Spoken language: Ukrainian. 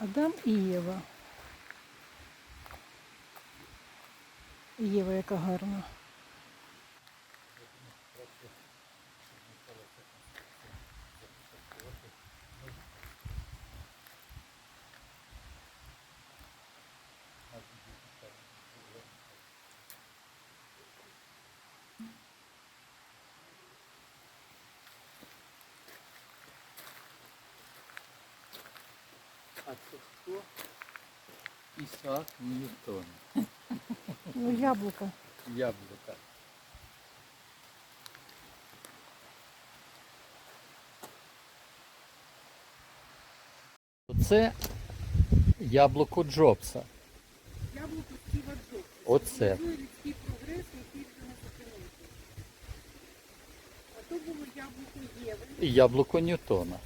Адам і Єва. Єва, яка гарна. А це хто? Ісаак Ньютон. Ну, яблука. Яблука. Це яблуко Джобса. Яблуко Стіва Джобса. Оце. Це людський прогрес, який вже не зупинити. А то було яблуко Єви. І яблуко Ньютона.